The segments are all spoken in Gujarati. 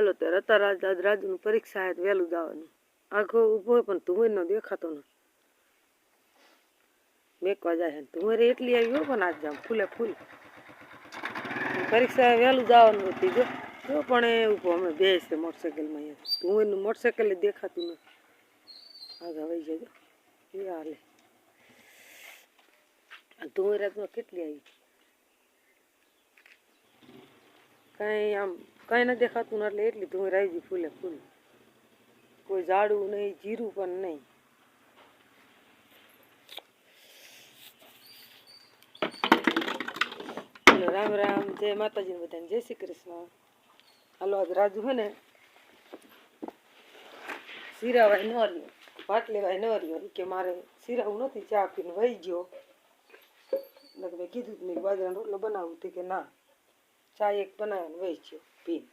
હાલો તે રતારાજ આજ રાજુનું પરીક્ષા તો વહેલું જવાનું. આખો ઊભો હોય પણ ધુમેર નો દેખાતો ન. મેકવા જાય ધુમેર એટલી આવી હોય પણ આજ જામ ફૂલે ફૂલ. પરીક્ષા વહેલું જવાનું હતી જો. જો પણ એ ઊભો અમે બે છે મોટરસાઇકલમાં અહીંયા. ધુમેરનું મોટરસાઇકલ જ દેખાતું નથી આજ વહી જજો. એ હાલે. આ ધુમેરાજમાં કેટલી આવી? કાંઈ આમ કાંઈ ન દેખાતું ને એટલે એટલી આવી ગઈ ફૂલે ફૂલ. કોઈ ઝાડું નહીં, જીરું પણ નહીં. રામ રામ, જય માતાજી બધાને, જય શ્રી કૃષ્ણ. હાલો, આજ રાજુ હે ને સિરાવાય ન રહ્યો, ભાત લેવાય ન રહ્યો કે મારે સિરાવું નથી, ચા પીને વહી ગયો. એટલે મેં કીધું મેં બાજરાનો રોટલો બનાવું કે ના, ચા એક બનાવ્યો વહી ગયો. પીને.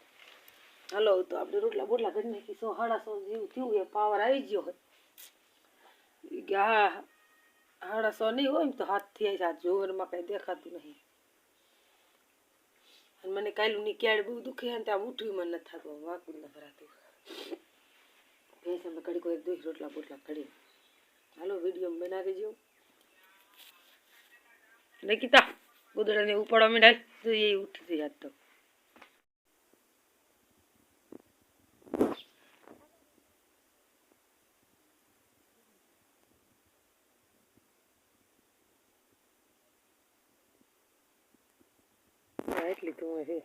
હાલો, તો આપણે રોટલા બોટલા કરી સો સાડા સો જેવું થયું એ પાવર આવી ગયો હોય. કે હા હાડા સો નહીં હોય તો હાથથી આવી હાથ જોવરમાં કાંઈ દેખાતું નહીં. અને મને કાયલું ની ક્યાડ બહુ દુખે અને ત્યાં ઉઠવી મને નથી થતું. વાંકું ન ભરાતું ભેંસ અમે કડી કોઈ દોઈ રોટલા બોટલા કડી હાલો, વીડિયો બનાવી દેજો. નિકિતા, ગુદડાને ઉપાડવા માંડાય. તો એ ઉઠી આજ તો. હા, એટલી તો છે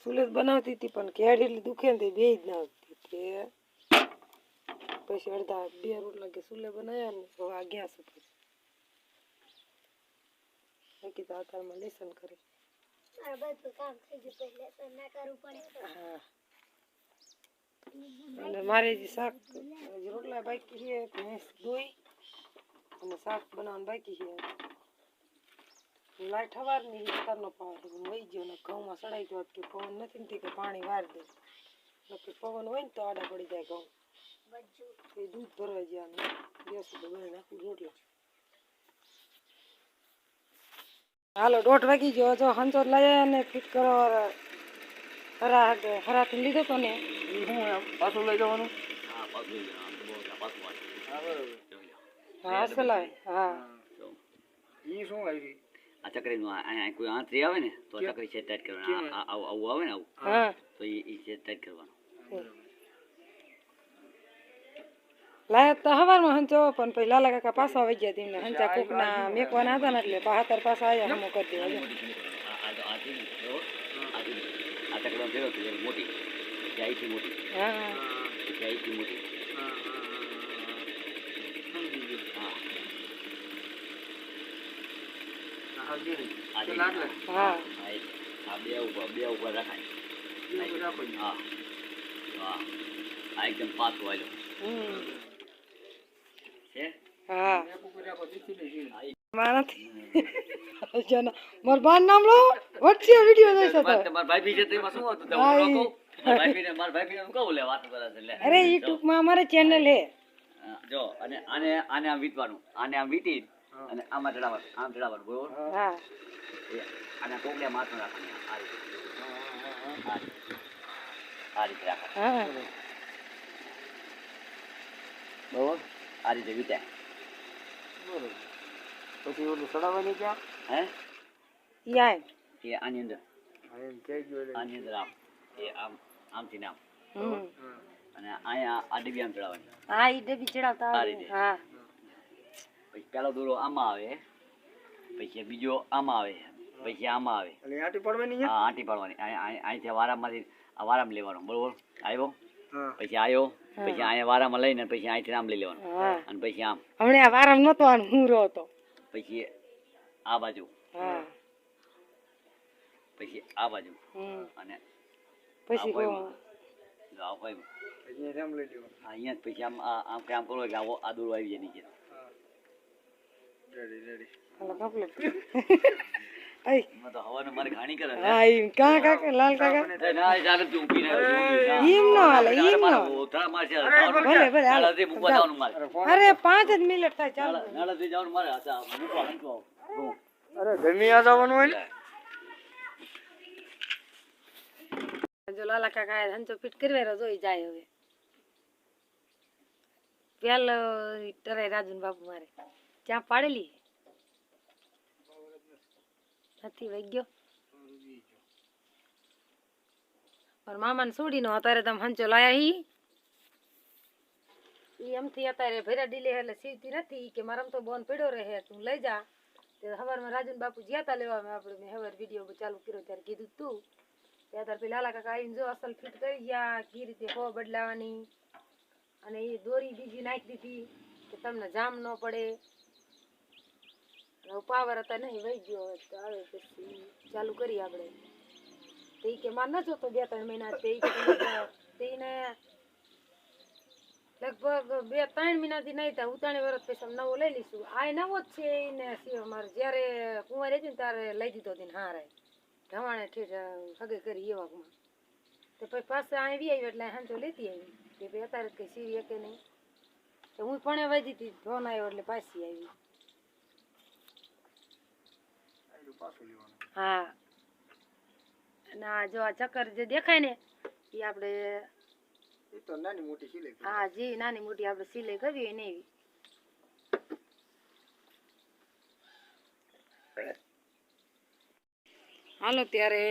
સુલેત બનાવતી હતી પણ કેડ એટલી દુખે ને તે બે જ ના આવતી તે પછી અડધા બે રોટલા કે સુલે બનાવ્યા ને તો આ ગયા છે પછી મેં કીધું અત્યારમાં લેસન કરે આ બધું કામ થઈ ગયું પહેલે તો ના કરવું પડે હા અને મારે જે શાક રોટલા બાકી છે, ભેંસ, દોઈ અને શાક બનાવવાનું બાકી છે. લાઈટ હવારની વિસ્તારનો પાવર વહી ગયો ને ઘઉંમાં સડાઈ ગયો કે પવન નથી ને કે પાણી વાર દે. નક્કી પવન હોય ને તો આડા પડી જાય ઘઉં. એ દૂધ ભરવા ગયા ગેસ ઉપર બની નાખું રોટલા. હાલો, દોઢ વાગી ગયો. જો હંચો લઈ અને ફિટ કરો હરા હરાથી લીધો તો ને? પાછું લઈ જવાનું? હા સલાય હા ઈ શું આવી આ ચકરી નું અહીંયા કોઈ આંતરી આવે ને તો ચકરી છે ટાઈટ કરવાનું આવું આવું આવે ને આવું તો એ છે ટાઈટ કરવાનું. લાય તો હવારમાં હંચો પણ પછી લાલા કાકા પાછા આવી ગયા તેમને હંચા કોકના મેકવાના હતા ને એટલે પાહતર પાછા આવ્યા હમો કરી દેવા જો. આ- આ તો આ છે ને, બરોબર? આ છે ને, ચકરીમાં ફેરવો તો જરા મોટી પછી અહીંથી મોટી પછી અહીંથી મોટી હા. બે ઉપર બે ઉપર માર નામ લો. વચ્ચે વિડિયો જોઈ શકો તમાર ભાઈ છે તેમાં શું હતું? તમે હા, હું ન ઈ- ભાઈ બીને ભાઈ કહું લે વાત કરે છે લે. અરે યુટ્યુબમાં અમારે ચેનલ હે જો અને આને આને આમ વીટવાનું. આને આમ વીટી અને આમાં ચડાવવાનું આમ ચડાવવાનું બરોબર? હા અને આને કોકલે માથું રાખવાનું. આ રીતે. આ રીતે. રાખવાનું. હા બરોબર? આ રીતે વીટાય. પછી ઓલું ચડાવવાની ક્યાં? હે? યાય. એ આની અંદર. આની અંદર આમ એ આમ આમથી ને આમ અને અહીંયા આ ડબ્બી આમ ચડાવવાની. હા એ ડબ્બી ચડાવતા આ રીતે. હા. પછી પેલો દોરો આમાં આવે. પછી બીજો આમાં આવે. પછી આમાં આવે. એટલે આંટી પડવાની હા આંટી પાડવાની. અહીં- અહીં- અહીંથી વારામાંથી વારામાં લેવાનો. બરોબર? આવ્યો? પછી આવ્યો. પછી અહીંયા વારામાં લઈને પછી અહીંથી આમ લઈ લેવાનું. અને પછી આમ. હમણાં વારામાં નતો હું રહ્યો હતો પછી આ બાજુ. હા. પછી આ બાજુ અને પછી અહીંયા આમ આમ કરો એટલે આવો આ દોરો આવી જાય નીચે. અરે પાંચ જ મિનિટ થાય ચાલો. અરે ગમી આ જવાનું હોય ને? જો લાલા કાકા હંચો ફિટ કરવેરો જોઈ જાય હવે. પેલો ટરાય રાજુન બાપુ મારે. ત્યાં પાડેલી નથી વહી ગયો મારા મામાને છોડીનો અત્યારે તમે હંચો લાયા હી? ઈ એમથી અત્યારે ભેરા ડીલે એટલે સીવતી નથી. કે મારા તો બોન પડ્યો રહે, તું લઈ જા. તે હવારમાં રાજન બાપુ જ્યાં લેવા આપણે, મેં હવાર વીડિયો ચાલુ કર્યો ત્યારે કીધું તું ત્યાં તાર પેલા લાલા જો અસલ ફિટ કરી ગયા કી રીતે હો બદલાવાની. અને એ દોરી બીજી નાખી દીધી કે તમને જામ ન પડે. પાવર હતા નહીં વહી ગયો તો આવે પછી ચાલુ કરીએ આપણે. તે કે માર ન જોતો બે ત્રણ મહિના તે ઈ કે તમે તે ઈને લગભગ બે ત્રણ મહિનાથી નહીં થાય, ઉતાણી વર્ષ પછી નવો લઈ લઈશું. આ નવો જ છે એને સિવાય મારે જ્યારે કુંવર હતી ને ત્યારે લઈ દીધો હતી ને હા રે ઢવાણે ઠેઠ હગે કરી એવામાં. તો પછી પાછા આવી આવી એટલે હાંચો લેતી આવી. કે ભાઈ અત્યારે કઈ સીવી કે નહીં. તો હું પણ વાજી હતી ફોન આવ્યો એટલે પાછી આવી. હા. અને આ જો આ ચક્કર જે દેખાય ને એ આપણે નાની મોટી સિલાઈ હા જે નાની મોટી આપણે સિલાઈ કરવી હોય ને એવી. હાલો, ત્યારે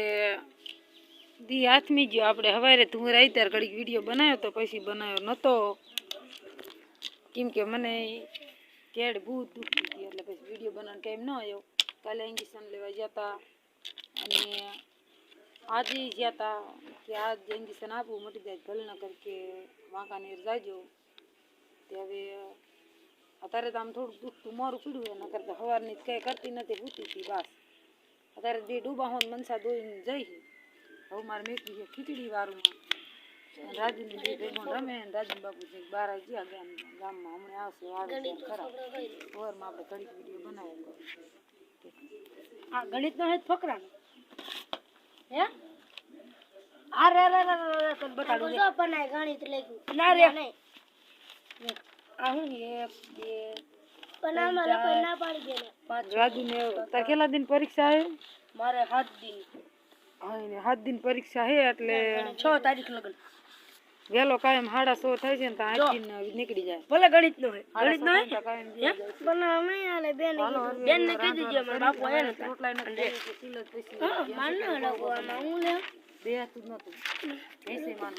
દી હાથમી ગયો. આપણે હવારે તું આવી ત્યારે ઘડીક વીડિયો બનાવ્યો તો પછી બનાવ્યો નહોતો કેમ કે મને કેડ બહુ દુખતી હતી એટલે પછી વીડિયો બનાવવાનો ટાઈમ ન આવ્યો. કાલે ઇન્જેક્શન લેવા ગયા હતા અને આજે ગયા હતા કે આજ ઇન્જેક્શન આપવું મટી જાય ભલે ન કર કે વાંકાનેર જાજો. તે હવે અત્યારે તો આમ થોડુંક દુખતું મોરું પીડ્યું એના કરતાં સવારની કંઈ કરતી નથી હતી બસ. અત્યારે જે ડૂબા હોન મનસા દોઈને જઈ. હવે મારે મેકવી છે ખીચડી વાળું રાજુને બે ભેગો રમે ને રાજુ બાપુ છે બાર ગયા ગામ ગામમાં. હમણાં આવશે આવે ખરા. સવારમાં આપણે ઘડીક વીડિયો બનાવ્યો આ ગણિતનો હેત ફકરા. હે? આ રે અરે અરે તને બતાડું જો પણ ગણિત લખ્યું. ના રે. નહીં. આ હું એક બે પણ આમાં લખો ના પાડી દે પાંચ રાજુ ને તાર કેટલા દિન પરીક્ષા હે? મારે સાત દિન. હા દિન પરીક્ષા હે એટલે છ તારીખ લગન. વહેલો કાયમ હાડા સો થાય છે ને તો આઠ નીકળી જાય. ભલે ગણિત નો ગણિત નો પણ અમે આલે બેન બેન ને કહી દીજે મારા બાપુ આયા નતા રોટલા ને સિલત પછી માન ન લખો આમાં. હું લે? બે તું નતું. એસી માન